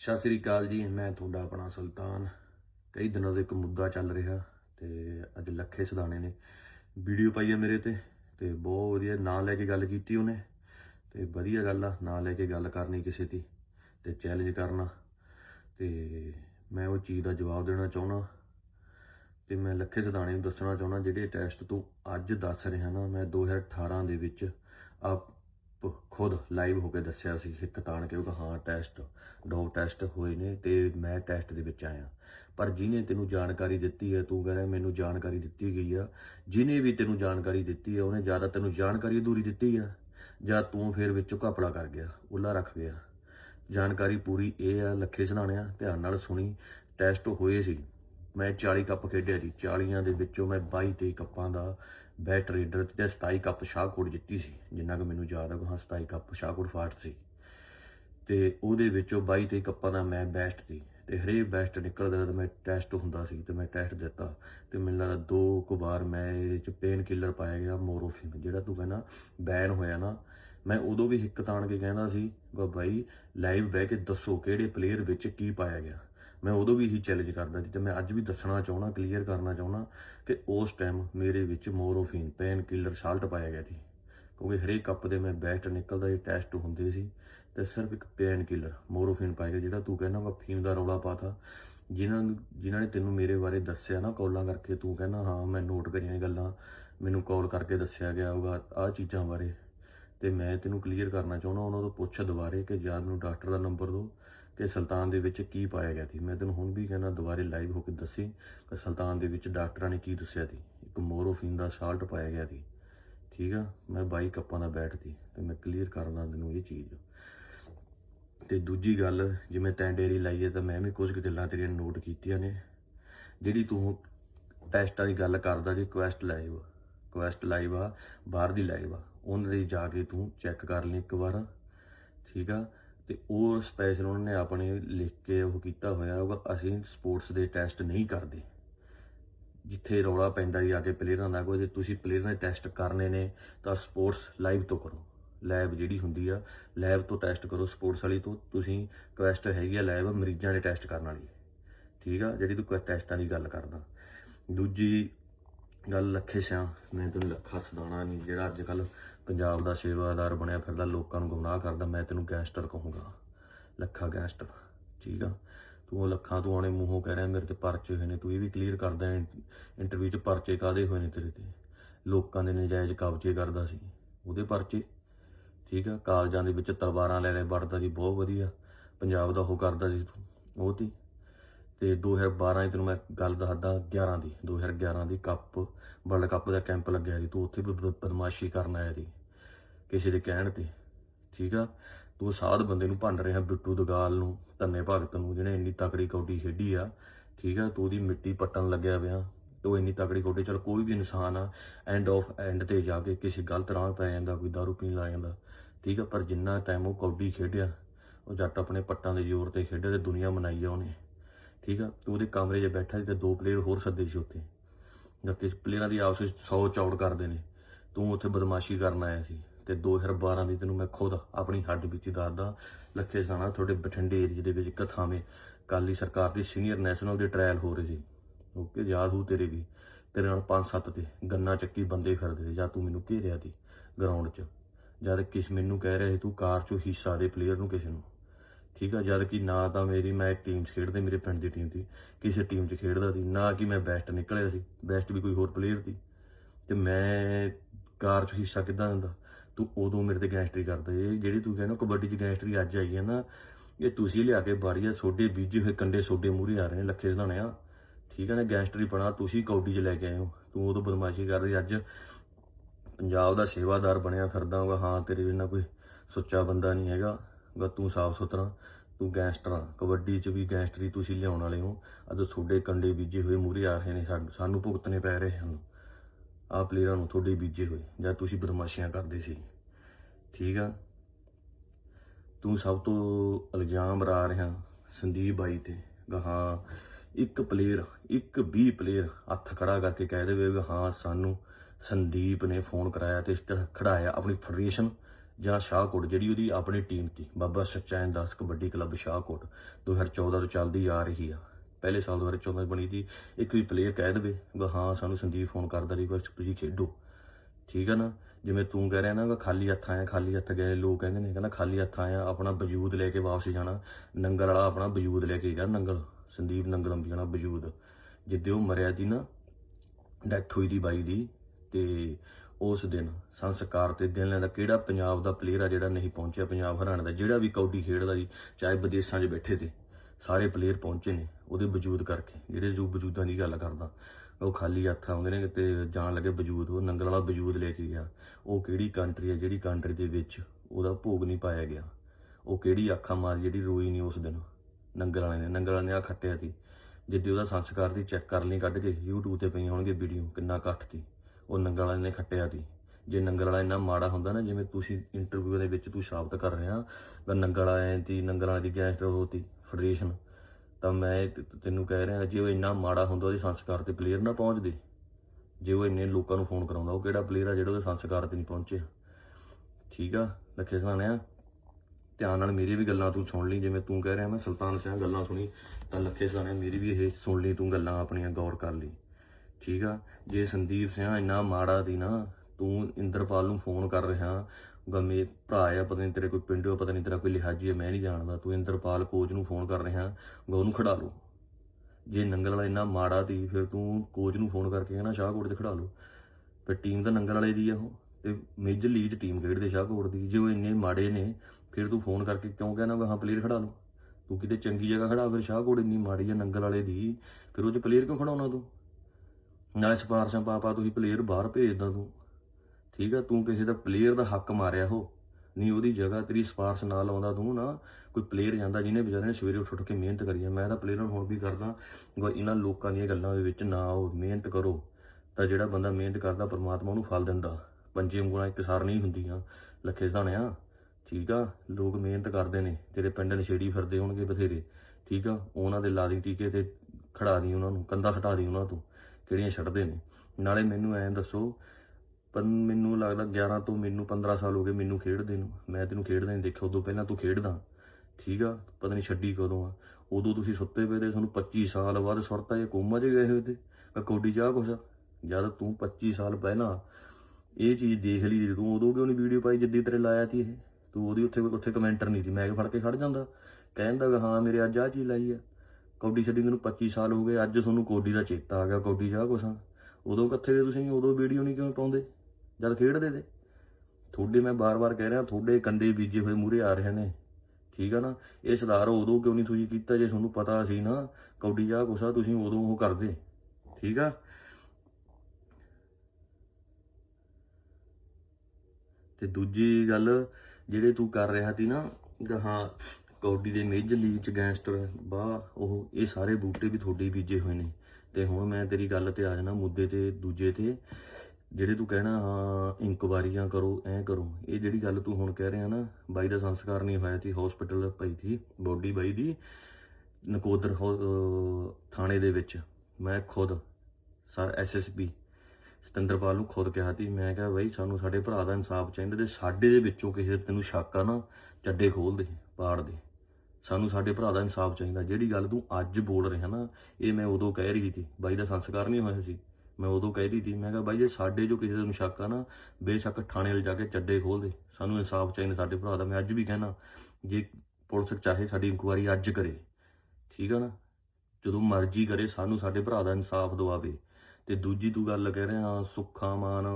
ਸਤਿ ਸ੍ਰੀ ਅਕਾਲ ਜੀ, ਮੈਂ ਤੁਹਾਡਾ ਆਪਣਾ ਸੁਲਤਾਨ। ਕਈ ਦਿਨਾਂ ਤੋਂ ਇੱਕ ਮੁੱਦਾ ਚੱਲ ਰਿਹਾ ਤੇ ਅੱਜ ਲੱਖੇ ਸਦਾਣੇ ਨੇ। ਵੀਡੀਓ ਪਾਈ ਆ ਮੇਰੇ ਤੇ ਤੇ ਬਹੁਤ ਵਧੀਆ ਨਾਂ ਲੈ ਕੇ ਗੱਲ ਕੀਤੀ ਉਹਨੇ। ਤੇ ਵਧੀਆ ਗੱਲ ਆ, ਨਾਂ ਲੈ ਕੇ ਗੱਲ ਕਰਨੀ ਕਿਸੇ ਦੀ ਤੇ ਚੈਲੰਜ ਕਰਨਾ। ਤੇ ਮੈਂ ਉਹ ਚੀਜ਼ ਦਾ ਜਵਾਬ ਦੇਣਾ ਚਾਹੁੰਦਾ ਤੇ ਮੈਂ ਲੱਖੇ ਸਦਾਣੇ ਨੂੰ ਦੱਸਣਾ ਚਾਹੁੰਦਾ ਜਿਹੜੇ ਟੈਸਟ ਤੋਂ ਅੱਜ ਦੱਸ ਰਿਹਾ ਨਾ, ਮੈਂ 2018 ਦੇ ਵਿੱਚ ਆਪ ਖੁਦ ਲਾਈਵ ਹੋ ਕੇ ਦੱਸਿਆ ਸੀ ਹਿੱਕ ਤਾਣ ਕੇ ਉਹ ਹਾਂ, ਟੈਸਟ, ਦੋ ਟੈਸਟ ਹੋਏ ਨੇ ਤੇ ਮੈਂ ਟੈਸਟ ਦੇ ਵਿੱਚ ਆਇਆ। ਪਰ ਜਿਹਨੇ ਤੈਨੂੰ ਜਾਣਕਾਰੀ ਦਿੱਤੀ ਹੈ, ਤੂੰ ਕਹਿੰਦਾ ਮੈਨੂੰ ਜਾਣਕਾਰੀ ਦਿੱਤੀ ਗਈ ਆ। ਜਿਹਨੇ ਵੀ ਤੈਨੂੰ ਜਾਣਕਾਰੀ ਦਿੱਤੀ ਹੈ ਉਹਨੇ ਜ਼ਿਆਦਾ ਤੈਨੂੰ ਜਾਣਕਾਰੀ ਅਧੂਰੀ ਦਿੱਤੀ ਆ। ਜਾਂ ਤੂੰ ਫਿਰ ਵਿੱਚੋਂ ਘਪਲਾ ਕਰ ਗਿਆ, ਉੱਲਾ ਰੱਖ ਗਿਆ। ਜਾਣਕਾਰੀ ਪੂਰੀ ਇਹ ਆ, ਲੱਖੇ ਸੁਣਾਣਿਆ ਧਿਆਨ ਨਾਲ ਸੁਣੀ, ਟੈਸਟ ਹੋਏ ਸੀ। ਮੈਂ 40 ਕੱਪ ਖੇਡਿਆ ਸੀ 40ਾਂ ਦੇ ਵਿੱਚੋਂ ਮੈਂ 22 23 ਕੱਪਾਂ ਦਾ ਬੈਟ ਰੇਡਰ ਤੇ 27 ਕੱਪ ਸ਼ਾਹਕੋਟ ਜਿੱਤੀ ਸੀ। ਜਿੰਨਾ ਕਿ ਮੈਨੂੰ ਯਾਦ ਹੈ ਹਾਂ 27 ਕੱਪ ਸ਼ਾਹਕੋਟ ਫਾਟ ਸੀ ਤੇ ਉਹਦੇ ਵਿੱਚੋਂ 22 23 ਕੱਪਾਂ ਦਾ ਮੈਂ ਬੈਸਟ ਸੀ। ਤੇ ਹਰੇਕ ਬੈਸਟ ਨਿਕਲਦਾ ਤਾਂ ਮੈਂ ਟੈਸਟ ਹੁੰਦਾ ਸੀ ਤੇ ਮੈਂ ਟੈਸਟ ਦਿੱਤਾ। ਤੇ ਮੈਨੂੰ ਲੱਗਦਾ ਦੋ ਕੁ ਵਾਰ ਮੈਂ ਇਹਦੇ ਚ ਪੇਨ ਕਿਲਰ ਪਾਇਆ ਗਿਆ, ਮੋਰੋਫਿਨ, ਜਿਹੜਾ ਤੂੰ ਕਹਿੰਦਾ ਬੈਨ ਹੋਇਆ ਨਾ। ਮੈਂ ਉਦੋਂ ਵੀ ਹਿੱਕ ਤਾਣ ਕੇ ਕਹਿੰਦਾ ਸੀ, ਗਾ ਬਾਈ ਲਾਈਵ ਬਹਿ ਕੇ ਦੱਸੋ ਕਿਹੜੇ ਪਲੇਅਰ ਵਿੱਚ ਕੀ ਪਾਇਆ ਗਿਆ? ਮੈਂ ਉਦੋਂ ਵੀ ਇਹੀ ਚੈਲੰਜ ਕਰਦਾ ਸੀ ਤੇ ਮੈਂ ਅੱਜ ਵੀ ਦੱਸਣਾ ਚਾਹੁੰਦਾ ਕਲੀਅਰ ਕਰਨਾ ਚਾਹੁੰਦਾ ਕਿ ਉਸ ਟਾਈਮ ਮੇਰੇ ਵਿੱਚ ਮੋਰੋਫੀਨ ਪੇਨ ਕਿਲਰ ਸਾਲਟ ਪਾਇਆ ਗਿਆ ਸੀ। ਕਿਉਂਕਿ ਹਰੇਕ ਕੱਪ ਦੇ ਮੈਂ ਬੈਸਟ ਨਿਕਲਦਾ ਸੀ ਟੈਸਟ ਹੁੰਦੇ ਸੀ ਤੇ ਸਿਰਫ ਇੱਕ ਪੇਨ ਕਿਲਰ ਮੋਰੋਫੀਨ ਪਾਇਆ ਗਿਆ, ਜਿਹੜਾ ਤੂੰ ਕਹਿੰਦਾ ਵਾ ਫੀਮ ਦਾ ਰੌਲਾ ਪਾਤਾ। ਜਿਨ੍ਹਾਂ ਜਿਨ੍ਹਾਂ ਨੇ ਤੈਨੂੰ ਮੇਰੇ ਬਾਰੇ ਦੱਸਿਆ ਨਾ ਕਾਲਾਂ ਕਰਕੇ, ਤੂੰ ਕਹਿੰਦਾ, ਹਾਂ, ਮੈਂ ਨੋਟ ਕਰੀਆਂ ਗੱਲਾਂ, ਮੈਨੂੰ ਕਾਲ ਕਰਕੇ ਦੱਸਿਆ ਗਿਆ ਹੋਗਾ ਆਹ ਚੀਜ਼ਾਂ ਬਾਰੇ। ਤੇ ਮੈਂ ਤੈਨੂੰ ਕਲੀਅਰ ਕਰਨਾ ਚਾਹੁੰਦਾ, ਉਹਨਾਂ ਤੋਂ ਪੁੱਛ ਦੁਬਾਰੇ ਕਿ ਜਾਂ ਮੈਨੂੰ ਡਾਕਟਰ ਦਾ ਨੰਬਰ ਦਿਓ ਕਿ ਸੁਲਤਾਨ ਦੇ ਵਿੱਚ ਕੀ ਪਾਇਆ ਗਿਆ ਸੀ। ਮੈਂ ਤੈਨੂੰ ਹੁਣ ਵੀ ਕਹਿੰਦਾ ਦੁਬਾਰੇ ਲਾਈਵ ਹੋ ਕੇ ਦੱਸੀ ਕਿ ਸੁਲਤਾਨ ਦੇ ਵਿੱਚ ਡਾਕਟਰਾਂ ਨੇ ਕੀ ਦੱਸਿਆ ਸੀ। ਇੱਕ ਮੋਰੋਫਿਨ ਦਾ ਸਾਲਟ ਪਾਇਆ ਗਿਆ ਸੀ। ਠੀਕ ਆ? ਮੈਂ 22 ਕੱਪਾਂ ਦਾ ਬੈਠ ਸੀ ਤੇ ਮੈਂ ਕਲੀਅਰ ਕਰਦਾ ਤੈਨੂੰ ਇਹ ਚੀਜ਼। ਤੇ ਦੂਜੀ ਗੱਲ ਜਿਵੇਂ ਤੈਂ ਡੇਰੀ ਲਾਈ ਹੈ ਤਾਂ ਮੈਂ ਵੀ ਕੁਝ ਗੱਲਾਂ ਤੇਰੀਆਂ ਨੋਟ ਕੀਤੀਆਂ ਨੇ। ਜਿਹੜੀ ਤੂੰ ਟੈਸਟਾਂ ਦੀ ਗੱਲ ਕਰਦਾ, ਜੀ ਕੁਐਸਟ ਲਾਈਵ ਕੁਐਸਟ ਲਾਈਵ ਆ, ਬਾਹਰ ਦੀ ਲਾਈਵ ਆ ਉਹਨਾਂ ਦੇ ਜਾ ਕੇ ਤੂੰ ਚੈੱਕ ਕਰ ਲਈ ਇੱਕ ਵਾਰ, ਠੀਕ ਆ? ਤੇ ਉਹ ਸਪੈਸ਼ਲ ਉਹਨਾਂ ਨੇ ਆਪਣੇ ਲਿਖ ਕੇ ਉਹ ਕੀਤਾ ਹੋਇਆ ਹੋਗਾ ਅਸੀਂ ਸਪੋਰਟਸ ਦੇ ਟੈਸਟ ਨਹੀਂ ਕਰਦੇ। ਜਿੱਥੇ ਰੌਲਾ ਪੈਂਦਾ ਜੀ ਆ ਕੇ ਪਲੇਅਰਾਂ ਦਾ ਕੋਈ ਜੇ ਤੁਸੀਂ ਪਲੇਅਰਾਂ ਦੇ ਟੈਸਟ ਕਰਨੇ ਨੇ, ਤਾਂ ਸਪੋਰਟਸ ਲਾਈਵ ਤੋਂ ਕਰੋ। ਲੈਬ ਜਿਹੜੀ ਹੁੰਦੀ ਆ ਲੈਬ ਤੋਂ ਟੈਸਟ ਕਰੋ ਸਪੋਰਟਸ ਵਾਲੀ ਤੋਂ। ਤੁਸੀਂ ਕੁਐਸਟ ਹੈਗੀ ਆ ਲੈਬ ਮਰੀਜ਼ਾਂ ਦੇ ਟੈਸਟ ਕਰਨ ਵਾਲੀ। ਠੀਕ ਆ? ਜਿਹੜੀ ਤੂੰ ਟੈਸਟਾਂ ਦੀ ਗੱਲ ਕਰਦਾ। ਦੂਜੀ ਗੱਲ ਲੱਖੇ ਸਿਆਂ। ਮੈਂ ਤੈਨੂੰ ਲੱਖਾ ਸਦਾਣਾ ਨਹੀਂ ਜਿਹੜਾ ਅੱਜ ਕੱਲ ਪੰਜਾਬ ਦਾ ਸੇਵਾਦਾਰ ਬਣਿਆ ਫਿਰਦਾ, ਲੋਕਾਂ ਨੂੰ ਗੁੰਮਰਾਹ ਕਰਦਾ, ਮੈਂ ਤੈਨੂੰ ਗੈਂਗਸਟਰ ਕਹੂੰਗਾ। ਲੱਖਾ ਗੈਂਗਸਟਰ, ਠੀਕ ਆ? ਤੂੰ ਉਹ ਲੱਖਾਂ ਤੂੰ ਆਣੇ ਮੂੰਹੋਂ ਕਹਿ ਰਿਹਾ, ਮੇਰੇ ਤੇ ਪਰਚੇ ਹੋਏ ਨੇ, ਤੂੰ ਇਹ ਵੀ ਕਲੀਅਰ ਕਰਦਾ ਇੰਟਰਵਿਊ 'ਚ ਪਰਚੇ ਕਾਦੇ ਹੋਏ ਨੇ ਤੇਰੇ ਤੇ? ਲੋਕਾਂ ਦੇ ਨਜਾਇਜ਼ ਕਬਜ਼ੇ ਕਰਦਾ ਸੀ, ਉਹਦੇ ਪਰਚੇ, ਠੀਕ ਆ? ਕਾਲਜਾਂ ਦੇ ਵਿੱਚ ਤਲਵਾਰਾਂ ਲੈ ਲੈ, ਵੜਦਾ ਸੀ, ਬਹੁਤ ਵਧੀਆ। ਪੰਜਾਬ ਦਾ ਉਹ ਕਰਦਾ ਸੀ ਤੂੰ, ਉਹ ਤੀ। ਤੇ 2012 ਚ ਤੈਨੂੰ ਮੈਂ ਗੱਲ ਦੱਸਦਾ 11 ਦੀ 2011 ਦੀ ਕੱਪ, ਵਰਲਡ ਕੱਪ ਦਾ ਕੈਂਪ ਲੱਗਿਆ ਸੀ, ਤੂੰ ਉੱਥੇ ਵੀ ਬਦਮਾਸ਼ੀ ਕਰਨ ਆਇਆ ਸੀ, ਕਿਸੇ ਦੇ ਕਹਿਣ ਤੇ, ਠੀਕ ਆ? ਤੂੰ ਸਾਧ ਬੰਦੇ ਨੂੰ ਭੰਡ ਰਿਹਾ ਬਿੱਟੂ ਦਗਾਲ ਨੂੰ, ਧੰਨੇ ਭਗਤ ਨੂੰ, ਜਿਹਨੇ ਇੰਨੀ ਤਕੜੀ ਕੌਡੀ ਖੇਡੀ ਆ, ਠੀਕ ਆ? ਤੂੰ ਉਹਦੀ ਮਿੱਟੀ ਪੱਟਣ ਲੱਗਿਆ ਪਿਆ, ਤੂੰ ਇੰਨੀ ਤਕੜੀ ਕੌਡੀ, ਚਲ ਕੋਈ ਵੀ ਇਨਸਾਨ ਆ ਐਂਡ ਆਫ ਐਂਡ ਤੇ ਜਾ ਕੇ ਕਿਸੇ ਗਲਤ ਰਾਹ ਪੈ ਜਾਂਦਾ, ਕੋਈ ਦਾਰੂ ਪੀਣ ਲੱਗ ਜਾਂਦਾ, ਠੀਕ ਆ? ਪਰ ਜਿੰਨਾ ਟਾਈਮ ਉਹ ਕੌਡੀ ਖੇਡਿਆ, ਉਹ ਜੱਟ ਆਪਣੇ ਪੱਟਾਂ ਦੇ ਜ਼ੋਰ ਤੇ ਖੇਡਿਆ ਤੇ ਦੁਨੀਆ ਮਨਾਈ ਆ ਉਹਨੇ। ਠੀਕ ਆ? ਤੂੰ ਉਹਦੇ ਕਮਰੇ 'ਚ ਬੈਠਾ ਸੀ ਤੇ ਦੋ ਪਲੇਅਰ ਹੋਰ ਸੱਦੇ ਸੀ ਉੱਥੇ। ਜਾਂ ਕਿਸ ਪਲੇਅਰਾਂ ਦੀ ਆਪਸ ਵਿੱਚ 100 ਚੌੜ ਕਰਦੇ ਨੇ। ਤੂੰ ਉੱਥੇ ਬਦਮਾਸ਼ੀ ਕਰਨ ਆਇਆ ਸੀ। ਤੇ 2012 ਦੀ ਤੈਨੂੰ ਮੈਂ ਖੁਦ ਆਪਣੀ ਹੱਡ ਬੀਤੀ ਦੱਸਦਾ। ਲੱਖੇ ਸਾਨਾ, ਤੁਹਾਡੇ ਬਠਿੰਡੇ ਏਰੀਏ ਦੇ ਵਿੱਚ ਇੱਕ ਥਾਵੇਂ ਕਾਲੀ ਸਰਕਾਰ ਦੀ ਸੀਨੀਅਰ ਨੈਸ਼ਨਲ ਦੇ ਟ੍ਰਾਇਲ ਹੋ ਰਹੇ ਸੀ। ਓਕੇ, ਯਾਦ ਹੋ ਤੇਰੇ ਵੀ। ਤੇਰੇ ਨਾਲ ਪੰਜ ਸੱਤ ਤੇ ਗੰਨਾ ਚੱਕੀ ਬੰਦੇ ਫਿਰਦੇ ਸੀ, ਜਾਂ ਤੂੰ ਮੈਨੂੰ ਘੇਰਿਆ ਸੀ ਗਰਾਊਂਡ 'ਚ। ਜਦ ਕਿਸ ਮੈਨੂੰ ਕਹਿ ਰਿਹਾ ਸੀ, ਤੂੰ ਕਾਰ 'ਚੋਂ ਹਿੱਸਾ ਦੇ ਪਲੇਅਰ ਨੂੰ ਕਿਸੇ ਨੂੰ। ਠੀਕ ਆ? ਜਦ ਕਿ ਨਾ ਤਾਂ ਮੇਰੀ, ਮੈਂ ਇੱਕ ਟੀਮ 'ਚ ਖੇਡਦੇ ਮੇਰੇ ਪਿੰਡ ਦੀ ਟੀਮ ਸੀ ਕਿਸੇ ਟੀਮ 'ਚ ਖੇਡਦਾ ਸੀ, ਨਾ ਕਿ ਮੈਂ ਬੈਸਟ ਨਿਕਲਿਆ ਸੀ। ਬੈਸਟ ਵੀ ਕੋਈ ਹੋਰ ਪਲੇਅਰ ਸੀ। ਤੇ ਮੈਂ ਕਾਰ 'ਚ ਹਿੱਸਾ ਕਿੱਦਾਂ ਦਿੰਦਾ? ਤੂੰ ਉਦੋਂ ਮੇਰੇ ਤੇ ਗੈਂਗਸਟਰੀ ਕਰਦਾ। ਇਹ ਜਿਹੜੀ ਤੂੰ ਕਹਿੰਦਾ ਕਬੱਡੀ 'ਚ ਗੈਂਗਸਟਰੀ ਅੱਜ ਆਈ ਹੈ ਨਾ, ਇਹ ਤੁਸੀਂ ਲਿਆ ਕੇ ਬਾੜੀਆ ਸੋਡੇ ਬੀਜੇ ਹੋਏ ਕੰਡੇ ਸੋਡੇ ਮੂਹਰੇ ਆ ਰਹੇ ਨੇ, ਲੱਖੇ ਸਦਾਣਿਆ ਠੀਕ ਹੈ ਨਾ ਗੈਂਗਸਟਰੀ ਬਣਾ, ਤੁਸੀਂ ਕੌਡੀ 'ਚ ਲੈ ਕੇ ਆਏ ਹੋ। ਤੂੰ ਉਦੋਂ ਬਦਮਾਸ਼ੀ ਕਰਦੀ ਅੱਜ ਪੰਜਾਬ ਦਾ ਸੇਵਾਦਾਰ ਬਣਿਆ ਫਿਰਦਾ ਹੋਗਾ। ਹਾਂ, ਤੇਰੇ ਜਿੰਨਾ ਕੋਈ ਸੁੱਚਾ ਬੰਦਾ ਨਹੀਂ ਹੈਗਾ। ਗਾ ਤੂੰ ਸਾਫ਼ ਸੁਥਰਾ ਤੂੰ ਗੈਂਗਸਟਰ ਆ। ਕਬੱਡੀ 'ਚ ਵੀ ਗੈਂਗਸਟਰੀ ਤੁਸੀਂ ਲਿਆਉਣ ਵਾਲੇ ਹੋ। ਅੱਜ ਤੁਹਾਡੇ ਕੰਡੇ ਬੀਜੇ ਹੋਏ ਮੂਹਰੇ ਆ ਰਹੇ ਨੇ ਸਾਨੂੰ- ਸਾਨੂੰ ਭੁਗਤਣੇ ਪੈ ਰਹੇ ਹਨ। ਆਹ ਪਲੇਅਰਾਂ ਨੂੰ ਤੁਹਾਡੇ ਬੀਜੇ ਹੋਏ, ਜਾਂ ਤੁਸੀਂ ਬਦਮਾਸ਼ੀਆਂ ਕਰਦੇ ਸੀ। ਠੀਕ ਆ? ਤੂੰ ਸਭ ਤੋਂ ਇਲਜ਼ਾਮ ਲਾ ਰਿਹਾ ਸੰਦੀਪ ਬਾਈ ਤੇ ਗਾ ਹਾਂ, ਇੱਕ ਪਲੇਅਰ ਇੱਕ 20 ਪਲੇਅਰ ਹੱਥ ਖੜਾ ਕਰਕੇ ਕਹਿ ਦੇਵੇ ਹਾਂ, ਸਾਨੂੰ ਸੰਦੀਪ ਨੇ ਫੋਨ ਕਰਾਇਆ ਤੇ ਖ- ਖੜਾਇਆ ਆਪਣੀ ਫੈਡਰੇਸ਼ਨ ਜਾਂ ਸ਼ਾਹਕੋਟ, ਜਿਹੜੀ ਉਹਦੀ ਆਪਣੀ ਟੀਮ ਸੀ। ਬਾਬਾ ਸੱਚਾਇਨ ਦਾਸ ਕਬੱਡੀ ਕਲੱਬ ਸ਼ਾਹਕੋਟ 2014 ਤੋਂ ਚੱਲਦੀ ਆ ਰਹੀ ਆ। ਪਹਿਲੇ ਸਾਲ 2014 ਚ ਬਣੀ ਸੀ। ਇੱਕ ਵੀ ਪਲੇਅਰ ਕਹਿ ਦੇਵੇ, ਵੀ ਹਾਂ, ਸਾਨੂੰ ਸੰਦੀਪ ਫੋਨ ਕਰਦਾ ਰਿਕੁਐਸਟ ਤੁਸੀਂ ਖੇਡੋ। ਠੀਕ ਆ ਨਾ? ਜਿਵੇਂ ਤੂੰ ਕਹਿ ਰਿਹਾ ਨਾ ਵੀ ਖਾਲੀ ਹੱਥ ਆਇਆ, ਖਾਲੀ ਹੱਥ ਗਏ, ਲੋਕ ਕਹਿੰਦੇ ਨੇ ਕਹਿੰਦਾ ਖਾਲੀ ਹੱਥ ਆਇਆ, ਆਪਣਾ ਵਜੂਦ ਲੈ ਕੇ ਵਾਪਸ ਜਾਣਾ। ਨੰਗਲ ਵਾਲਾ ਆਪਣਾ ਵਜੂਦ ਲੈ ਕੇ ਗਿਆ, ਨੰਗਲ। ਸੰਦੀਪ ਨੰਗਲ ਜਾਣਾ ਵਜੂਦ। ਜਿੱਦੇ ਉਹ ਮਰਿਆ ਸੀ ਨਾ ਡੈਥ ਹੋਈ ਦੀ ਬਾਈ ਦੀ, ਤੇ ਉਸ ਦਿਨ ਸੰਸਕਾਰ ਤੇ ਦਿਨ ਲੈਂਦਾ ਕਿਹੜਾ ਪੰਜਾਬ ਦਾ ਪਲੇਅਰ ਆ ਜਿਹੜਾ ਨਹੀਂ ਪਹੁੰਚਿਆ, ਪੰਜਾਬ ਹਰਿਆਣਾ ਦਾ, ਜਿਹੜਾ ਵੀ ਕੌਡੀ ਖੇਡਦਾ ਜੀ ਚਾਹੇ ਵਿਦੇਸ਼ਾਂ 'ਚ ਬੈਠੇ ਤੇ ਸਾਰੇ ਪਲੇਅਰ ਪਹੁੰਚੇ ਨੇ ਉਹਦੇ ਵਜੂਦ ਕਰਕੇ, ਜਿਹੜੇ ਜੋ ਵਜੂਦਾਂ ਦੀ ਗੱਲ ਕਰਦਾ। ਉਹ ਖਾਲੀ ਹੱਥ ਆਉਂਦੇ ਨੇ ਤੇ ਜਾਣ ਲੱਗੇ ਵਜੂਦ, ਉਹ ਨੰਗਲ ਵਾਲਾ ਵਜੂਦ ਲੈ ਕੇ ਗਿਆ। ਉਹ ਕਿਹੜੀ ਕੰਟਰੀ ਹੈ ਜਿਹੜੀ ਕੰਟਰੀ ਦੇ ਵਿੱਚ ਉਹਦਾ ਭੋਗ ਨਹੀਂ ਪਾਇਆ ਗਿਆ। ਉਹ ਕਿਹੜੀ ਅੱਖਾਂ ਮਾਰ, ਜਿਹੜੀ ਰੋਈ ਨਹੀਂ ਉਸ ਦਿਨ। ਨੰਗਲ ਵਾਲੇ ਨੇ, ਨੰਗਲ ਵਾਲੇ ਨੇ ਆ ਖੱਟਿਆ ਸੀ। ਜਿੱਦੇ ਉਹਦਾ ਸੰਸਕਾਰ ਦੀ ਚੈੱਕ ਕਰ ਲਈ, ਕੱਢ ਕੇ YouTube ਤੇ ਪਈਆਂ ਹੋਣਗੇ ਵੀਡੀਓ ਕਿੰਨਾ ਇਕੱਠ ਸੀ। ਉਹ ਨੰਗਲ ਵਾਲੇ ਨੇ ਖੱਟਿਆ ਸੀ। ਜੇ ਨੰਗਲ ਵਾਲਾ ਇੰਨਾ ਮਾੜਾ ਹੁੰਦਾ ਨਾ, ਜਿਵੇਂ ਤੁਸੀਂ ਇੰਟਰਵਿਊ ਦੇ ਵਿੱਚ ਤੂੰ ਸਾਬਤ ਕਰ ਰਿਹਾ ਤਾਂ ਨੰਗਲ ਵਾਲਿਆਂ ਦੀ ਤੀ ਨੰਗਲ ਵਾਲੇ ਦੀ ਗੈਂਗਸਟਰ ਹੋਤੀ ਫੈਡਰੇਸ਼ਨ ਤਾਂ ਮੈਂ ਤੇ- ਤੈਨੂੰ ਕਹਿ ਰਿਹਾ, ਜੇ ਉਹ ਇੰਨਾ ਮਾੜਾ ਹੁੰਦਾ, ਉਹਦੇ ਸੰਸਕਾਰ ਤੇ ਪਲੇਅਰ ਨਾ ਪਹੁੰਚਦੇ। ਜੇ ਉਹ ਇੰਨੇ ਲੋਕਾਂ ਨੂੰ ਫੋਨ ਕਰਾਉਂਦਾ, ਉਹ ਕਿਹੜਾ ਪਲੇਅਰ ਆ ਜਿਹੜਾ ਉਹਦੇ ਸੰਸਕਾਰ ਤੇ ਨਹੀਂ ਪਹੁੰਚਿਆ ਠੀਕ ਆ? ਲੱਖੇ ਸਹਾਣਿਆ ਧਿਆਨ ਨਾਲ ਮੇਰੀ ਵੀ ਗੱਲਾਂ ਤੂੰ ਸੁਣ ਲਈ, ਜਿਵੇਂ ਤੂੰ ਕਹਿ ਰਿਹਾ, ਮੈਂ ਸੁਲਤਾਨ ਸਿੰਘ ਗੱਲਾਂ ਸੁਣੀ, ਤਾਂ ਲੱਖੇ ਸਹਾਣਿਆ ਮੇਰੀ ਵੀ ਇਹ ਸੁਣ ਲਈ ਤੂੰ ਗੱਲਾਂ ਆਪਣੀਆਂ, ਗੌਰ ਕਰ ਲਈ। ਠੀਕ ਆ? ਜੇ ਸੰਦੀਪ ਸਿੰਘ ਇੰਨਾ ਮਾੜਾ ਦੀ ਨਾ, ਤੂੰ ਇੰਦਰਪਾਲ ਨੂੰ ਫੋਨ ਕਰ ਰਿਹਾ ਗਾ ਮੇ ਭਰਾ ਆ, ਪਤਾ ਨਹੀਂ ਤੇਰੇ ਕੋਈ ਪਿੰਡੋ ਪਤਾ ਨਹੀਂ ਤੇਰਾ ਕੋਈ ਲਿਹਾਜੀ ਹੈ ਮੈਂ ਨਹੀਂ ਜਾਣਦਾ। ਤੂੰ ਇੰਦਰਪਾਲ ਕੋਚ ਨੂੰ ਫੋਨ ਕਰ ਰਿਹਾ ਗਾ ਉਹਨੂੰ ਖੜਾ ਲਓ। ਜੇ ਨੰਗਲ ਵਾਲਾ ਇੰਨਾ ਮਾੜਾ ਤੀ ਫਿਰ ਤੂੰ ਕੋਚ ਨੂੰ ਫੋਨ ਕਰਕੇ ਕਹਿੰਦਾ ਸ਼ਾਹਕੋਟ ਤੇ ਖੜਾ ਲਓ। ਫਿਰ ਟੀਮ ਤਾਂ ਨੰਗਲ ਵਾਲੇ ਦੀ ਆ ਉਹ, ਤੇ ਮੇਜਰ ਲੀਗ 'ਚ ਟੀਮ ਖੇਡਦੇ ਸ਼ਾਹਕੋਟ ਦੀ। ਜੇ ਉਹ ਇੰਨੇ ਮਾੜੇ ਨੇ, ਫਿਰ ਤੂੰ ਫੋਨ ਕਰਕੇ ਕਿਉਂ ਕਹਿਣਾ ਵਾ, ਹਾਂ ਪਲੇਅਰ ਖੜਾ ਲਓ। ਤੂੰ ਕਿਤੇ ਚੰਗੀ ਜਗ੍ਹਾ ਖੜਾ ਫਿਰ ਸ਼ਾਹਕੋਟ ਇੰਨੀ ਮਾੜੀ ਆ ਨੰਗਲ ਵਾਲੇ ਦੀ, ਫਿਰ ਉਹ 'ਚ ਪਲੇਅਰ ਕਿਉਂ ਖੜਾਉਣਾ ਤੂੰ? ਨਾਲੇ ਸਿਫਾਰਸ਼ਾਂ ਪਾ ਪਾ ਤੁਸੀਂ ਪਲੇਅਰ ਬਾਹਰ ਭੇਜਦਾ ਤੂੰ। ਠੀਕ ਆ, ਤੂੰ ਕਿਸੇ ਦਾ ਪਲੇਅਰ ਦਾ ਹੱਕ ਮਾਰਿਆ ਹੋ, ਨਹੀਂ ਉਹਦੀ ਜਗ੍ਹਾ ਤੇਰੀ ਸਿਫਾਰਸ਼ ਨਾਲ ਲਾਉਂਦਾ ਤੂੰ ਨਾ, ਕੋਈ ਪਲੇਅਰ ਜਾਂਦਾ ਜਿਹਨੇ ਵਿਚਾਰੇ ਨੇ ਸਵੇਰੇ ਉੱਠ ਉੱਠ ਕੇ ਮਿਹਨਤ ਕਰੀ ਹੈ ਮੈਂ ਤਾਂ ਪਲੇਅਰ ਨੂੰ ਹੁਣ ਵੀ ਕਰਦਾ ਗਾ ਇਹਨਾਂ ਲੋਕਾਂ ਦੀਆਂ ਗੱਲਾਂ ਦੇ ਵਿੱਚ ਨਾ ਆਓ, ਮਿਹਨਤ ਕਰੋ। ਤਾਂ ਜਿਹੜਾ ਬੰਦਾ ਮਿਹਨਤ ਕਰਦਾ, ਪਰਮਾਤਮਾ ਉਹਨੂੰ ਫਲ ਦਿੰਦਾ। ਪੰਜੇ ਉਂਗਲਾਂ ਇੱਕ ਸਾਰ ਨਹੀਂ ਹੁੰਦੀਆਂ, ਲੱਖੇ ਸਧਾਣਿਆ ਠੀਕ ਆ, ਲੋਕ ਮਿਹਨਤ ਕਰਦੇ ਨੇ, ਤੇਰੇ ਪਿੰਡ ਨਸ਼ੇੜੀ ਫਿਰਦੇ ਹੋਣਗੇ ਬਥੇਰੇ। ਠੀਕ ਆ, ਉਹਨਾਂ ਦੇ ਲਾ ਦੀ ਟੀਕੇ ਤੇ ਖੜਾ ਦੀ ਉਹਨਾਂ ਨੂੰ ਕੰਦਾ ਖਟਾ ਦੀ ਉਹਨਾਂ ਤੋਂ। ਕਿਹੜੀਆਂ ਛੱਡਦੇ ਨੇ। ਨਾਲੇ ਮੈਨੂੰ ਐਂ ਦੱਸੋ, ਪਰ ਮੈਨੂੰ ਲੱਗਦਾ 11 ਤੋਂ ਮੈਨੂੰ 15 ਸਾਲ ਹੋ ਗਏ ਮੈਨੂੰ ਖੇਡਦੇ ਨੂੰ। ਮੈਂ ਤੈਨੂੰ ਖੇਡਦਾ ਨਹੀਂ ਦੇਖਿਆ, ਉਦੋਂ ਪਹਿਲਾਂ ਤੂੰ ਖੇਡਦਾ। ਠੀਕ ਆ? ਪਤਾ ਨਹੀਂ ਛੱਡੀ ਕਦੋਂ ਆ। ਉਦੋਂ ਤੁਸੀਂ ਸੁੱਤੇ ਪਏ ਤੇ ਤੁਹਾਨੂੰ 25 ਸਾਲ ਬਾਅਦ ਸੁਰਤਾ ਇਹ ਕੋਮਾ 'ਚ ਗਏ ਹੋਏ ਤੇ ਆ ਕੋਡੀ ਚਾਹ ਕੁਛ ਜਦ ਤੂੰ 25 ਸਾਲ ਪਹਿਲਾਂ ਇਹ ਚੀਜ਼ ਦੇਖ ਲਈ ਸੀ, ਤੂੰ ਉਦੋਂ ਕਿਉਂ ਨਹੀਂ ਵੀਡੀਓ ਪਾਈ ਜਿੱਦੀ ਤੇਰੇ ਲਾਇਆ ਸੀ ਇਹ? ਤੂੰ ਉਹਦੀ ਉੱਥੇ ਉੱਥੇ ਕਮੈਂਟਰ ਨਹੀਂ ਸੀ। ਮੈਂ ਕਿ ਫੜ ਕੇ ਖੜ ਜਾਂਦਾ। ਕਹਿੰਦਾ ਵੀ ਹਾਂ, ਮੇਰੇ ਅੱਜ ਆਹ ਚੀਜ਼ ਲਾਈ ਆ। ਕੌਡੀ ਛੱਡੀ ਮੈਨੂੰ 25 ਸਾਲ ਹੋ ਗਏ, ਅੱਜ ਤੁਹਾਨੂੰ ਕੌਡੀ ਦਾ ਚੇਤਾ ਆ ਗਿਆ ਕੌਡੀ ਚਾਹ ਕੁਛ ਉਦੋਂ ਕਿੱਥੇ ਦੇ ਤੁਸੀਂ? ਉਦੋਂ ਵੀਡੀਓ ਨਹੀਂ ਕਿਉਂ ਪਾਉਂਦੇ? ਜਦ ਖੇਡਦੇ ਤੇ। ਤੁਹਾਡੇ ਮੈਂ ਬਾਰ-ਬਾਰ ਕਹਿ ਰਿਹਾ, ਤੁਹਾਡੇ ਕੰਡੇ ਬੀਜੇ ਹੋਏ ਮੂਰੇ ਆ ਰਹੇ ਨੇ। ਠੀਕ ਆ ਨਾ? ਇਹ ਸੁਧਾਰ ਉਦੋਂ ਕਿਉਂ ਨਹੀਂ ਤੁਸੀਂ ਕੀਤਾ ਜੇ ਤੁਹਾਨੂੰ ਪਤਾ ਸੀ ਨਾ? ਕੌਡੀ ਚਾਹ ਕੁਛ ਆ, ਤੁਸੀਂ ਉਦੋਂ ਉਹ ਕਰਦੇ। ਠੀਕ ਆ? ਤੇ ਦੂਜੀ ਗੱਲ, ਜਿਹੜੇ ਤੂੰ ਕਰ ਰਿਹਾ ਸੀ ਨਾ ਹਾਂ ਕੌਡੀ ਦੇ ਮੇਜਰ ਲੀਗ ਚ ਗੈਂਗਸਟਰ ਬਾ, ਉਹ, ਇਹ ਸਾਰੇ ਬੂਟੇ ਵੀ ਤੁਹਾਡੇ ਹੀ ਬੀਜੇ ਹੋਏ ਨੇ। ਤੇ ਹੁਣ ਮੈਂ ਤੇਰੀ ਗੱਲ ਤੇ ਆ ਜਾਣਾ ਮੁੱਦੇ ਤੇ, ਦੂਜੇ ਤੇ। ਜਿਹੜੇ ਤੂੰ ਕਹਿਣਾ, ਹਾਂ, ਇਨਕੁਆਰੀਆਂ ਕਰੋ, ਐ ਕਰੋ। ਇਹ ਜਿਹੜੀ ਗੱਲ ਤੂੰ ਹੁਣ ਕਹਿ ਰਿਹਾ ਨਾ, ਬਾਈ ਦਾ ਸੰਸਕਾਰ ਨਹੀਂ ਹੋਇਆ ਸੀ ਹਸਪੀਟਲ ਪਈ ਸੀ, ਬੋਡੀ ਬਾਈ ਦੀ, ਨਕੋਦਰ ਹੋ- ਥਾਣੇ ਦੇ ਵਿੱਚ। ਮੈਂ ਖੁਦ, ਸਰ ਐਸਐਸਪੀ ਸਤਿੰਦਰਪਾਲ ਨੂੰ ਖੁਦ ਕਿਹਾ ਸੀ। ਮੈਂ ਕਿਹਾ, ਬਈ, ਸਾਨੂੰ ਸਾਡੇ ਭਰਾ ਦਾ ਇਨਸਾਫ ਚਾਹੀਦਾ ਤੇ ਸਾਡੇ ਦੇ ਵਿੱਚੋਂ ਕਿਸੇ ਤੈਨੂੰ ਸ਼ੱਕ ਆ ਨਾ, ਚੱਡੇ ਖੋਲ ਦੇ, ਪਾੜ ਦੇ। ਸਾਨੂੰ ਸਾਡੇ ਭਰਾ ਦਾ ਇਨਸਾਫ ਚਾਹੀਦਾ। ਜਿਹੜੀ ਗੱਲ ਤੂੰ ਅੱਜ ਬੋਲ ਰਿਹਾ ਨਾ, ਇਹ ਮੈਂ ਉਦੋਂ ਕਹਿ ਰਹੀ ਸੀ। ਬਾਈ ਦਾ ਸੰਸਕਾਰ ਨਹੀਂ ਹੋਇਆ ਸੀ। ਮੈਂ ਉਦੋਂ ਕਹਿਦੀ ਸੀ, ਮੈਂ ਕਿਹਾ ਬਾਈ ਜੇ ਸਾਡੇ ਜੋ ਕਿਸੇ ਨੂੰ ਸ਼ੱਕ ਆ ਨਾ, ਬੇਸ਼ੱਕ ਥਾਣੇ ਵਾਲੇ ਜਾ ਕੇ ਚੱਡੇ ਖੋਲ ਦੇ। ਸਾਨੂੰ ਇਨਸਾਫ ਚਾਹੀਦਾ ਸਾਡੇ ਭਰਾ ਦਾ। ਮੈਂ ਅੱਜ ਵੀ ਕਹਿਣਾ, ਜੇ ਪੁਲਿਸ ਚਾਹੇ ਸਾਡੀ ਇਨਕੁਆਰੀ ਅੱਜ ਕਰੇ, ਠੀਕ ਆ ਨਾ? ਜਦੋਂ ਮਰਜ਼ੀ ਕਰੇ, ਸਾਨੂੰ ਸਾਡੇ ਭਰਾ ਦਾ ਇਨਸਾਫ ਦਵਾਵੇ। ਤੇ ਦੂਜੀ ਤੂੰ ਗੱਲ ਕਹਿ ਰਿਹਾ, ਸੁੱਖਾ ਮਾਨ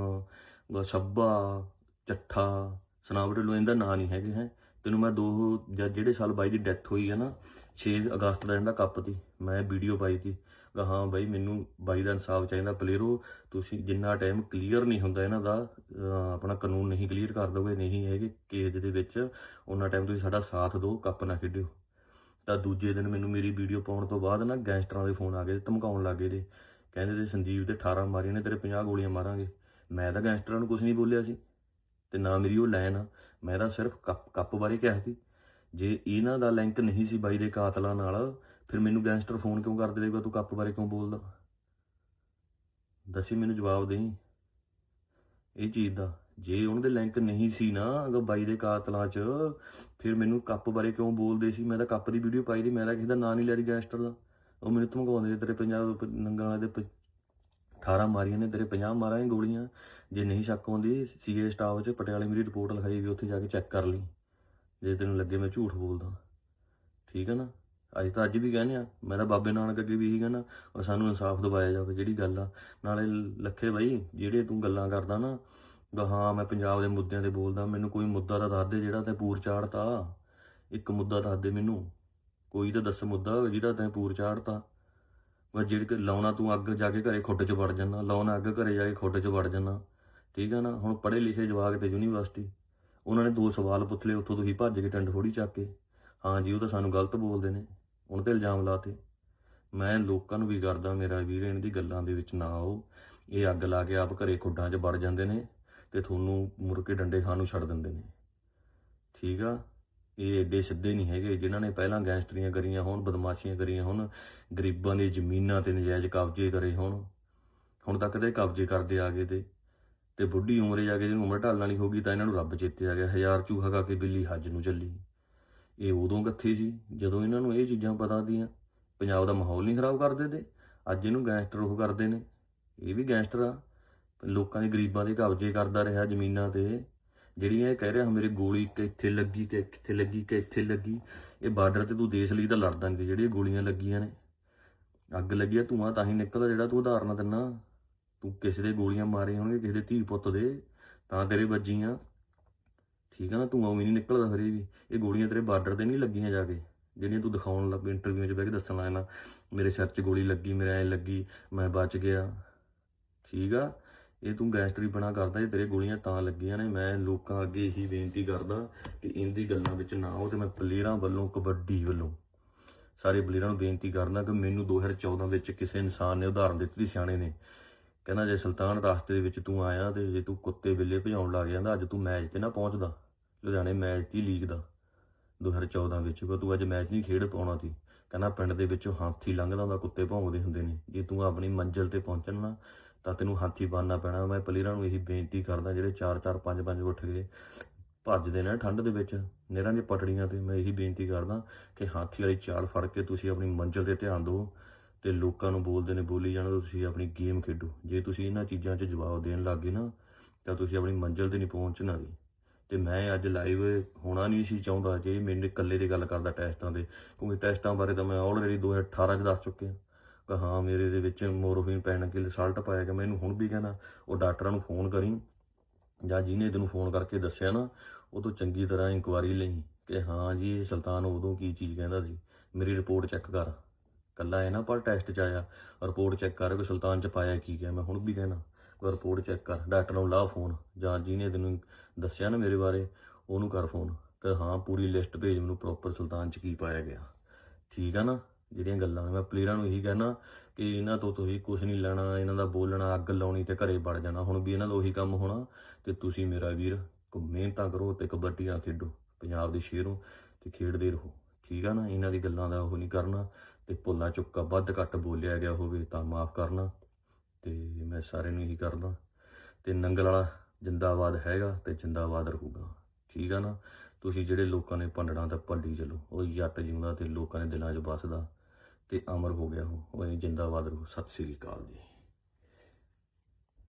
ਗ- ਸੱਭਾ, ਚੱਠਾ ਸਨਾਵਟ ਲੋ ਇਹਦਾ ਨਾਂ ਨਹੀਂ ਹੈਗੇ, ਹੈ? ਤੈਨੂੰ ਮੈਂ ਦੋ ਜਾਂ ਜਿਹੜੇ ਸਾਲ ਬਾਈ ਦੀ ਡੈਥ ਹੋਈ ਹੈ ਨਾ 6 ਅਗਸਤ ਦਾ ਇਹਦਾ ਕੱਪ ਦੀ, ਮੈਂ ਵੀਡੀਓ ਪਾਈ ਸੀ। ਕਿ ਹਾਂ ਬਾਈ, ਮੈਨੂੰ ਬਾਈ ਦਾ ਇਨਸਾਫ ਚਾਹੀਦਾ ਪਲੇਅਰੋ ਤੁਸੀਂ ਜਿੰਨਾ ਟਾਈਮ ਕਲੀਅਰ ਨਹੀਂ ਹੁੰਦਾ ਇਹਨਾਂ ਦਾ ਆਪਣਾ ਕਾਨੂੰਨ ਨਹੀਂ ਕਲੀਅਰ ਕਰ ਦੋਗੇ, ਨਹੀਂ ਹੈਗੇ ਕੇਸ ਦੇ ਵਿੱਚ ਉਹਨਾਂ ਟਾਈਮ ਤੁਸੀਂ ਸਾਡਾ ਸਾਥ ਦਿਓ, ਕੱਪ ਨਾ ਖੇਡਿਓ। ਤਾਂ ਦੂਜੇ ਦਿਨ ਮੈਨੂੰ ਮੇਰੀ ਵੀਡੀਓ ਪਾਉਣ ਤੋਂ ਬਾਅਦ ਨਾ ਗੈਂਗਸਟਰਾਂ ਦੇ ਫੋਨ ਆ ਗਏ, ਧਮਕਾਉਣ ਲੱਗੇ ਦੇ ਕਹਿੰਦੇ ਤੇ ਸੰਜੀਵ ਤੇ 18 ਮਾਰੀਆਂ ਨੇ, ਤੇਰੇ 50 ਗੋਲੀਆਂ ਮਾਰਾਂਗੇ। ਮੈਂ ਤਾਂ ਗੈਂਗਸਟਰਾਂ ਨੂੰ ਕੁਝ ਨਹੀਂ ਬੋਲਿਆ ਸੀ। ਤੇ ਨਾ ਮੇਰੀ ਉਹ ਲਾਈਨ ਆ। ਮੈਂ ਤਾਂ ਸਿਰਫ ਕੱਪ ਕੱਪ ਬਾਰੇ ਕਿਹਾ ਸੀ। ਜੇ ਇਹਨਾਂ ਦਾ ਲਿੰਕ ਨਹੀਂ ਸੀ ਬਾਈ ਦੇ ਕਾਤਲਾਂ ਨਾਲ, ਫਿਰ ਮੈਨੂੰ ਗੈਂਗਸਟਰ ਫੋਨ ਕਿਉਂ ਕਰਦੇ ਰਹੇਗਾ ਤੂੰ ਕੱਪ ਬਾਰੇ ਕਿਉਂ ਬੋਲਦਾ? ਦੱਸੀ ਮੈਨੂੰ ਜਵਾਬ ਦੇਈ। ਇਹ ਚੀਜ਼ ਦਾ, ਜੇ ਉਹਨਾਂ ਦੇ ਲਿੰਕ ਨਹੀਂ ਸੀ ਨਾ, ਅਗਰ ਬਾਈ ਦੇ ਕਾਤਲਾਂ 'ਚ, ਫਿਰ ਮੈਨੂੰ ਕੱਪ ਬਾਰੇ ਕਿਉਂ ਬੋਲਦੇ ਸੀ? ਮੈਂ ਤਾਂ ਕੱਪ ਦੀ ਵੀਡੀਓ ਪਾਈ ਦੀ, ਮੈਂ ਤਾਂ ਕਿਸੇ ਦਾ ਨਾਂ ਨਹੀਂ ਲੈ ਰਹੀ ਗੈਂਗਸਟਰ ਦਾ। ਉਹ ਮੈਨੂੰ ਧਮਕਾਉਂਦੇ ਤੇਰੇ ਪੰਜਾਬ ਪ- ਨੰਗਲਾਂ ਵਾਲੇ ਦੇ 18 ਮਾਰੀਆਂ ਨੇ, ਤੇਰੇ 50 ਮਾਰਾਂਗੇ ਗੋਲੀਆਂ। ਜੇ ਨਹੀਂ ਸ਼ੱਕ ਹੁੰਦੀ, ਸੀਏ ਸਟਾਫ 'ਚ ਪਟਿਆਲੇ ਮੇਰੀ ਰਿਪੋਰਟ ਲਿਖਾਈ ਵੀ ਉੱਥੇ ਜਾ ਕੇ ਚੈੱਕ ਕਰ ਲਈ। ਜੇ ਤੈਨੂੰ ਲੱਗੇ ਮੈਂ ਝੂਠ ਬੋਲਦਾ। ਠੀਕ ਹੈ ਨਾ? ਅੱਜ ਤਾਂ ਅੱਜ ਵੀ ਕਹਿੰਦੇ ਆ, ਮੈਂ ਤਾਂ ਬਾਬੇ ਨਾਨਕ ਅੱਗੇ ਵੀ ਇਹੀ ਕਹਿੰਦਾ ਔਰ ਸਾਨੂੰ ਇਨਸਾਫ ਦਿਵਾਇਆ ਜਾਵੇ, ਜਿਹੜੀ ਗੱਲ ਆ। ਨਾਲੇ ਲੱਖੇ ਬਾਈ, ਜਿਹੜੇ ਤੂੰ ਗੱਲਾਂ ਕਰਦਾ ਨਾ, ਵੀ ਹਾਂ, ਮੈਂ ਪੰਜਾਬ ਦੇ ਮੁੱਦਿਆਂ ਤੇ ਬੋਲਦਾ, ਮੈਨੂੰ ਕੋਈ ਮੁੱਦਾ ਤਾਂ ਦੱਸ ਦੇ ਜਿਹੜਾ ਤੈਂ ਪੂਰ ਚਾੜਤਾ। ਇੱਕ ਮੁੱਦਾ ਦੱਸ ਦੇ ਮੈਨੂੰ। ਕੋਈ ਤਾਂ ਦੱਸ ਮੁੱਦਾ ਜਿਹੜਾ ਤੈਂ ਪੂਰ ਚਾੜਤਾ। ਬਸ ਜਿਹੜੇ ਲਾਉਣਾ ਤੂੰ ਅੱਗ ਜਾ ਕੇ ਘਰੇ ਖੁੱਡ 'ਚ ਵੜ ਜਾਣਾ ਲਾਉਣਾ ਅੱਗ ਘਰੇ ਜਾ ਕੇ ਖੁੱਡ 'ਚ ਵੜ ਜਾਣਾ ਠੀਕ ਆ ਨਾ? ਹੁਣ ਪੜ੍ਹੇ ਲਿਖੇ ਜਵਾਕ ਤੇ ਯੂਨੀਵਰਸਿਟੀ। ਉਹਨਾਂ ਨੇ ਦੋ ਸਵਾਲ ਪੁੱਛ ਲਏ, ਉੱਥੋਂ ਤੁਸੀਂ ਭੱਜ ਕੇ ਟੰਡ ਥੋੜੀ ਚੱਕ ਕੇ। ਹਾਂ ਜੀ, ਉਹ ਤਾਂ ਸਾਨੂੰ ਗਲਤ ਬੋਲਦੇ ਨੇ। ਉਹਨਾਂ ਤੇ ਇਲਜ਼ਾਮ ਲਾਤੇ ਮੈਂ ਲੋਕਾਂ ਨੂੰ ਵੀ ਕਰਦਾ ਮੇਰਾ ਵੀਰ, ਇਹਨਾਂ ਦੀ ਗੱਲਾਂ ਦੇ ਵਿੱਚ ਨਾ ਆਓ। ਇਹ ਅੱਗ ਲਾ ਕੇ ਆਪ ਘਰੇ ਖੁੱਡਾਂ 'ਚ ਵੜ ਜਾਂਦੇ ਨੇ ਤੇ ਤੁਹਾਨੂੰ ਮੁੜ ਕੇ ਡੰਡੇ ਖਾਣ ਨੂੰ ਛੱਡ ਦਿੰਦੇ ਨੇ। ਠੀਕ ਆ? ਇਹ ਏਡੇ ਸਿੱਧੇ ਨਹੀਂ ਹੈਗੇ। ਜਿਨ੍ਹਾਂ ਨੇ ਪਹਿਲਾਂ ਗੈਂਗਸਟਰੀਆਂ ਕਰੀਆਂ ਹੋਣ, ਬਦਮਾਸ਼ੀਆਂ ਕਰੀਆਂ ਹੋਣ, ਗਰੀਬਾਂ ਦੀਆਂ ਜ਼ਮੀਨਾਂ ਤੇ ਨਜਾਇਜ਼ ਕਬਜ਼ੇ ਕਰੇ ਹੋਣ। ਹੁਣ ਤੱਕ ਤੇ ਕਬਜ਼ੇ ਕਰਦੇ ਆ ਗਏ ਤੇ। ਤੇ ਬੁੱਢੀ ਉਮਰੇ ਜਾ ਕੇ ਜਿਹਨੂੰ ਉਮਰ ਢਾਲਣ ਵਾਲੀ ਹੋ ਗਈ ਤਾਂ ਇਹਨਾਂ ਨੂੰ ਰੱਬ ਚੇਤੇ ਆ ਗਿਆ, ਹਜ਼ਾਰ ਚੂਹਾ ਖਾ ਕੇ ਬਿੱਲੀ ਹੱਜ ਨੂੰ ਚੱਲੀ। ਇਹ ਉਦੋਂ ਕਿੱਥੇ ਸੀ, ਜਦੋਂ ਇਹਨਾਂ ਨੂੰ ਇਹ ਚੀਜ਼ਾਂ ਪਤਾ ਦੀਆਂ, ਪੰਜਾਬ ਦਾ ਮਾਹੌਲ ਨਹੀਂ ਖਰਾਬ ਕਰਦੇ ਤੇ ਅੱਜ ਇਹਨੂੰ ਗੈਂਗਸਟਰ ਉਹ ਕਰਦੇ ਨੇ। ਇਹ ਵੀ ਗੈਂਗਸਟਰ ਆ। ਲੋਕਾਂ ਦੇ ਗਰੀਬਾਂ ਦੇ ਕਬਜ਼ੇ ਕਰਦਾ ਰਿਹਾ ਜ਼ਮੀਨਾਂ ਤੇ। ਜਿਹੜੀਆਂ ਇਹ ਕਹਿ ਰਿਹਾ, ਮੇਰੇ ਗੋਲੀ ਕਿੱਥੇ ਲੱਗੀ ਕਿ ਕਿੱਥੇ ਲੱਗੀ ਕਿ ਇੱਥੇ ਲੱਗੀ। ਇਹ ਬਾਰਡਰ ਤੇ ਤੂੰ ਦੇਸ਼ ਲਈ ਤਾਂ ਲੜਦਾ ਨਹੀਂ ਜਿਹੜੀਆਂ ਗੋਲੀਆਂ ਲੱਗੀਆਂ ਨੇ। ਅੱਗ ਲੱਗੀ ਆ ਧੂਆਂ ਤਾਂ ਹੀ ਨਿਕਲਦਾ ਜਿਹੜਾ ਤੂੰ ਉਦਾਹਰਨਾਂ ਦਿੰਨਾ। ਤੂੰ ਕਿਸੇ ਦੇ ਗੋਲੀਆਂ ਮਾਰੇ ਹੋਣਗੇ, ਕਿਸੇ ਦੇ ਧੀ ਪੁੱਤ ਦੇ, ਤਾਂ ਤੇਰੇ ਵੱਜੀਆਂ। ਠੀਕ ਆ ਨਾ, ਤੂੰ ਉਵੇਂ ਨਹੀਂ ਨਿਕਲਦਾ ਹਰੇ ਵੀ। ਇਹ ਗੋਲੀਆਂ ਤੇਰੇ ਬਾਰਡਰ ਤੇ ਨਹੀਂ ਲੱਗੀਆਂ ਜਾ ਕੇ, ਜਿਹੜੀਆਂ ਤੂੰ ਦਿਖਾਉਣ ਲੱਗ ਇੰਟਰਵਿਊ 'ਚ ਬਹਿ ਕੇ ਦੱਸਣ ਲੱਗਾ ਨਾ ਮੇਰੇ ਸਿਰ 'ਚ ਗੋਲੀ ਲੱਗੀ, ਮੇਰੇ ਐ ਲੱਗੀ, ਮੈਂ ਬਚ ਗਿਆ। ਠੀਕ ਆ? ਇਹ ਤੂੰ ਗੈਂਗਸਟਰੀ ਬਣਾ ਕਰਦਾ, ਇਹ ਤੇਰੇ ਗੋਲੀਆਂ ਤਾਂ ਲੱਗੀਆਂ ਨੇ। ਮੈਂ ਲੋਕਾਂ ਅੱਗੇ ਇਹੀ ਬੇਨਤੀ ਕਰਦਾ ਕਿ ਇੰਦੀ ਗੱਲਾਂ ਵਿੱਚ ਨਾ ਆਓ ਤੇ ਮੈਂ ਪਲੇਅਰਾਂ ਵੱਲੋਂ, ਕਬੱਡੀ ਵੱਲੋਂ ਸਾਰੇ ਪਲੇਅਰਾਂ ਨੂੰ ਬੇਨਤੀ ਕਰਦਾ ਕਿ ਮੈਨੂੰ 2014 ਵਿੱਚ ਕਿਸੇ ਇਨਸਾਨ ਨੇ ਉਦਾਹਰਨ ਦਿੱਤੀ ਸਿਆਣੇ ਨੇ। ਕਹਿੰਦਾ ਜੇ ਸੁਲਤਾਨ ਰਾਸਤੇ ਦੇ ਵਿੱਚ ਤੂੰ ਆਇਆ ਤੇ ਜੇ ਤੂੰ ਕੁੱਤੇ ਬਿੱਲੇ ਭਜਾਉਣ ਲੱਗ ਜਾਂਦਾ, ਅੱਜ ਤੂੰ ਮੈਚ ਤੇ ਨਾ ਪਹੁੰਚਦਾ, ਲੁਧਿਆਣੇ ਮੈਚ ਦੀ ਲੀਗ ਦਾ 2014 ਵਿੱਚ ਕੋ ਤੂੰ ਅੱਜ ਮੈਚ ਨਹੀਂ ਖੇਡ ਪਾਉਣਾ ਸੀ। ਕਹਿੰਦਾ ਪਿੰਡ ਦੇ ਵਿੱਚੋਂ ਹਾਥੀ ਲੰਘਦਾ ਹੁੰਦਾ, ਕੁੱਤੇ ਭੌਂਕਦੇ ਹੁੰਦੇ ਨੇ। ਜੇ ਤੂੰ ਆਪਣੀ ਮੰਜ਼ਿਲ ਤੇ ਪਹੁੰਚਣਾ ਨਾ, ਤਾਂ ਤੈਨੂੰ ਹਾਥੀ ਬਣਨਾ ਪੈਣਾ। ਮੈਂ ਪਲੇਅਰਾਂ ਨੂੰ ਇਹੀ ਬੇਨਤੀ ਕਰਦਾ, ਜਿਹੜੇ 4-4 5-5 ਉੱਠ ਗਏ ਭੱਜਦੇ ਨੇ ਠੰਡ ਦੇ ਵਿੱਚ ਨਹਿਰਾਂ ਦੀਆਂ ਪਟੜੀਆਂ ਤੇ, ਮੈਂ ਇਹੀ ਬੇਨਤੀ ਕਰਦਾ ਕਿ ਹਾਥੀ ਵਾਲੀ ਚਾਲ ਫੜ ਕੇ ਤੁਸੀਂ ਆਪਣੀ ਮੰਜ਼ਿਲ ਤੇ ਧਿਆਨ ਦਿਓ। ਤੇ ਲੋਕਾਂ ਨੂੰ ਬੋਲਦੇ ਨੇ, ਬੋਲੀ ਜਾਣਾ, ਤੁਸੀਂ ਆਪਣੀ ਗੇਮ ਖੇਡੋ। ਜੇ ਤੁਸੀਂ ਇਹਨਾਂ ਚੀਜ਼ਾਂ 'ਚ ਜਵਾਬ ਦੇਣ ਲੱਗੇ ਨਾ, ਤਾਂ ਤੁਸੀਂ ਆਪਣੀ ਮੰਜ਼ਿਲ ਤੇ ਨਹੀਂ ਪਹੁੰਚਣਾ ਵੀ। ਤੇ ਮੈਂ ਅੱਜ ਲਾਈਵ ਹੋਣਾ ਨਹੀਂ ਸੀ ਚਾਹੁੰਦਾ, ਜੇ ਮੈਨੂੰ ਇਕੱਲੇ ਦੀ ਗੱਲ ਕਰਦਾ ਟੈਸਟਾਂ ਦੇ ਕਿਉਂਕਿ ਟੈਸਟਾਂ ਬਾਰੇ ਤਾਂ ਮੈਂ ਆਲਰੇਡੀ 2018 ਚ ਦੱਸ ਚੁੱਕਿਆ। ਕਿ ਹਾਂ, ਮੇਰੇ ਦੇ ਵਿੱਚ ਮੋਰਫਿਨ ਪੈਣ ਕੇ ਰਿਜ਼ਲਟ ਪਾਇਆ ਕਿ ਮੈਨੂੰ ਹੁਣ ਵੀ ਕਹਿੰਦਾ ਉਹ ਡਾਕਟਰਾਂ ਨੂੰ ਫੋਨ ਕਰੀ, ਜਾਂ ਜਿਹਨੇ ਤੈਨੂੰ ਫੋਨ ਕਰਕੇ ਦੱਸਿਆ ਨਾ, ਉਹ ਤੋਂ ਚੰਗੀ ਤਰ੍ਹਾਂ ਇਨਕੁਆਰੀ ਲਈ ਕਿ ਹਾਂ ਜੀ, ਇਹ ਸੁਲਤਾਨ ਉਦੋਂ ਕੀ ਚੀਜ਼ ਕਹਿੰਦਾ ਸੀ। ਮੇਰੀ ਰਿਪੋਰਟ ਚੈੱਕ ਕਰ। ਕੱਲਾ ਇਹ ਨਾ ਪਰ ਟੈਸਟ ਚ ਆਇਆ ਰਿਪੋਰਟ ਚੈੱਕ ਕਰ ਕੋਈ ਸੁਲਤਾਨ ਚ ਪਾਇਆ ਕੀ ਗਿਆ, ਮੈਂ ਹੁਣ ਵੀ ਕਹਿਣਾ, ਕੋਈ ਰਿਪੋਰਟ ਚੈੱਕ ਕਰ, ਡਾਕਟਰ ਨੂੰ ਲਾ ਫੋਨ ਜਾਂ ਜਿਹਨੇ ਤੈਨੂੰ ਦੱਸਿਆ ਨਾ ਮੇਰੇ ਬਾਰੇ, ਉਹਨੂੰ ਕਰ ਫੋਨ ਕਿ ਹਾਂ ਪੂਰੀ ਲਿਸਟ ਭੇਜ ਮੈਨੂੰ ਪ੍ਰੋਪਰ ਸੁਲਤਾਨ ਚ ਕੀ ਪਾਇਆ ਗਿਆ। ਠੀਕ ਆ ਨਾ? ਜਿਹੜੀਆਂ ਗੱਲਾਂ, ਮੈਂ ਪਲੇਅਰਾਂ ਨੂੰ ਇਹੀ ਕਹਿਣਾ ਕਿ ਇਹਨਾਂ ਤੋਂ ਤੁਸੀਂ ਕੁਝ ਨਹੀਂ ਲੈਣਾ, ਇਹਨਾਂ ਦਾ ਬੋਲਣਾ, ਅੱਗ ਲਾਉਣੀ ਤੇ ਘਰੇ ਵੜ ਜਾਣਾ, ਹੁਣ ਵੀ ਇਹਨਾਂ ਦਾ ਉਹੀ ਕੰਮ ਹੋਣਾ, ਤੇ ਤੁਸੀਂ ਮੇਰਾ ਵੀਰ ਮਿਹਨਤਾਂ ਕਰੋ ਤੇ ਕਬੱਡੀਆਂ ਖੇਡੋ, ਪੰਜਾਬ ਦੇ ਸ਼ੇਰੋਂ, ਤੇ ਖੇਡਦੇ ਰਹੋ। ਠੀਕ ਆ ਨਾ, ਇਹਨਾਂ ਦੀ ਗੱਲਾਂ ਦਾ ਉਹ ਨਹੀਂ ਕਰਨਾ ਤੇ ਭੁੱਲਾ ਚੁੱਕਾ ਵੱਧ ਘੱਟ ਬੋਲਿਆ ਗਿਆ ਹੋਵੇ ਤਾਂ ਮਾਫ ਕਰਨਾ ਤੇ ਮੈਂ ਸਾਰਿਆਂ ਨੂੰ ਇਹੀ ਕਰਦਾ ਤੇ ਨੰਗਲ ਵਾਲਾ ਜਿੰਦਾਬਾਦ ਹੈਗਾ ਤੇ ਜਿੰਦਾਬਾਦ ਰਹੂਗਾ, ਠੀਕ ਆ ਨਾ? ਤੁਸੀਂ ਜਿਹੜੇ ਲੋਕਾਂ ਨੇ ਭੰਡਣਾ ਤਾਂ ਭੰਡੀ ਚਲੋ, ਉਹ ਜੱਟ ਜਿਉਂਦਾ ਤੇ ਲੋਕਾਂ ਦੇ ਦਿਲਾਂ 'ਚ ਵੱਸਦਾ ਤੇ ਅਮਰ ਹੋ ਗਿਆ ਉਹ ਉਹ ਇਹ ਜਿੰਦਾਬਾਦ ਰਹੂ, ਸਤਿ ਸ੍ਰੀ ਅਕਾਲ ਜੀ।